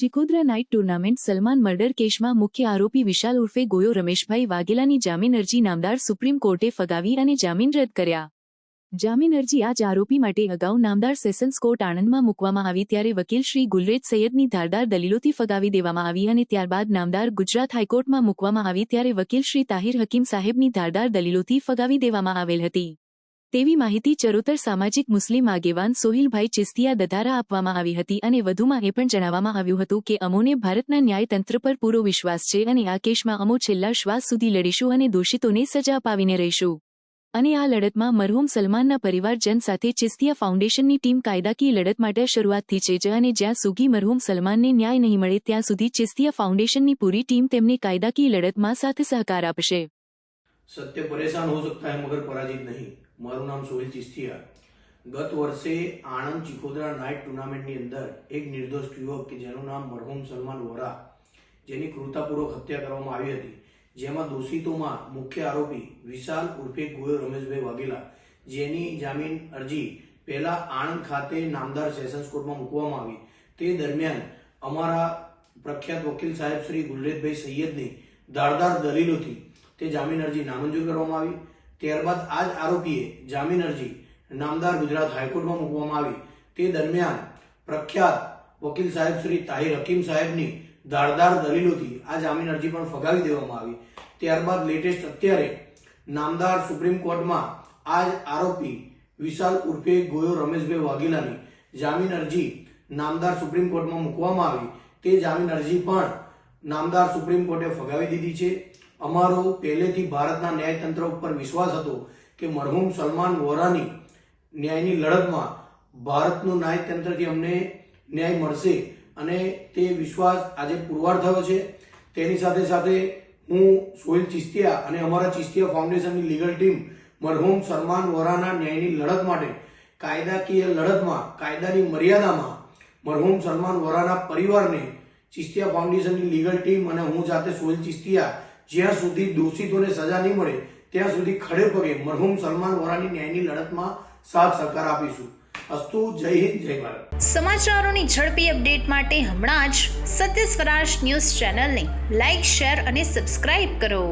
Chikodra night tournament Salman murder કેસમાં મુખ્ય આરોપી વિશાલ ઉર્ફે ગોયો રમેશભાઈ વાઘેલાની જામીન અરજી નામદાર સુપ્રીમ કોર્ટે ફગાવી અને જામીન રદ કર્યા. જામીન અરજી આ જ આરોપી માટે અગાઉ નામદાર સેશન્સ કોર્ટ આણંદમાં મૂકવામાં આવી ત્યારે વકીલ શ્રી ગુલરેજ સૈયદની ધારદાર દલીલોથી ફગાવી દેવામાં આવી અને ત્યારબાદ નામદાર ગુજરાત હાઈકોર્ટમાં મૂકવામાં આવી ત્યારે વકીલ શ્રી તાહિર હકીમ સાહેબની ધારદાર દલીલોથી ફગાવી દેવામાં આવેલ હતી. તેવી માહિતી ચરોતર સામાજિક મુસ્લિમ આગેવાન સોહિલભાઈ ચિસ્તિયા દધારા આપવામાં આવી હતી અને વધુમાં એ પણ જણાવવામાં આવ્યું હતું કે અમોને ભારતના ન્યાયતંત્ર પર પૂરો વિશ્વાસ છે અને આ કેસમાં અમો છેલ્લા શ્વાસ સુધી લડીશું અને દોષિતોને સજા અપાવીને રહીશું. અને આ લડતમાં મરહુમ સલમાનના પરિવારજન સાથે ચિસ્તિયા ફાઉન્ડેશનની ટીમ કાયદાકીય લડત માટે શરૂઆતથી છે જ અને જ્યાં સુધી મરહુમ સલમાનને ન્યાય નહીં મળે ત્યાં સુધી ચિસ્તિયા ફાઉન્ડેશનની પૂરી ટીમ તેમને કાયદાકીય લડતમાં સાથે સહકાર આપશે. સત્ય પરેશાન હો સકતા હૈ મગર પરાજિત નહીં. મારું નામ સોહિલ ચિસ્તિયા ગત વર્ષે આણંદ ચિકોદરા નાઇટ ટુર્નામેન્ટની અંદર એક નિર્દોષ યુવક કે જેનું નામ મરહુમ સલમાન વોરા, જેની ક્રૂરતાપૂર્વક હત્યા કરવામાં આવી હતી, જેમાં દોષિતોમાં મુખ્ય આરોપી વિશાલ ઉર્ફે ગોયો રમેશભાઈ વાઘેલા, જેની જામીન અરજી પહેલા આણંદ ખાતે નામદાર સેશન્સ કોર્ટમાં મૂકવામાં આવી. તે દરમિયાન અમારા પ્રખ્યાત વકીલ સાહેબ શ્રી ગુલરેજભાઈ સૈયદની ધારદાર દલીલોથી તે જામીન અરજી નામંજૂર કરવામાં આવી. ત્યારબાદ આ જ આરોપીએ જામીન અરજી નામદાર ગુજરાત હાઈકોર્ટમાં મૂકવામાં આવી. તે દરમિયાન પ્રખ્યાત વકીલ સાહેબ શ્રી તાહિર હકીમ સાહેબની ધારદાર દલીલોથી આ જામીન અરજી પણ ફગાવી દેવામાં આવી. ત્યારબાદ લેટેસ્ટ અત્યારે નામદાર સુપ્રીમ કોર્ટમાં આ જ આરોપી વિશાલ ઉર્ફે ગોયો રમેશભાઈ વાઘેલાની જામીન અરજી નામદાર સુપ્રીમ કોર્ટમાં મૂકવામાં આવી. તે જામીન અરજી પણ નામદાર સુપ્રીમ કોર્ટે ફગાવી દીધી છે. અમારો પહેલેથી ભારતના ન્યાયતંત્ર ઉપર વિશ્વાસ હતો કે મરહુમ સલમાન વોરાની ન્યાયની લડતમાં ભારતનું ન્યાયતંત્રથી અમને ન્યાય મળશે અને તે વિશ્વાસ આજે પુરવાર થયો છે. તેની સાથે સાથે હું સોહિલ ચિસ્તિયા અને અમારા ચિસ્તિયા ફાઉન્ડેશનની લીગલ ટીમ મરહુમ સલમાન વોરાના ન્યાયની લડત માટે કાયદાકીય લડતમાં, કાયદાની મર્યાદામાં મરહુમ સલમાન વોરાના પરિવારને ચિસ્તિયા ફાઉન્ડેશનની લીગલ ટીમ અને હું જાતે સોહિલ ચિસ્તિયા જ્યાં સુધી દોષિતોને સજા નહીં મળે, ત્યાં સુધી ખડે પગે મરહુમ સલમાન વોરાની ન્યાયની લડતમાં સાથ સહકાર આપીશું. અસ્તુ, જય હિન્દ, જય ભારત. સમાચારોની ઝડપી અપડેટ માટે હમણાં જ સત્ય સ્વરાજ ન્યૂઝ ચેનલને લાઇક શેર અને સબસ્ક્રાઇબ કરો.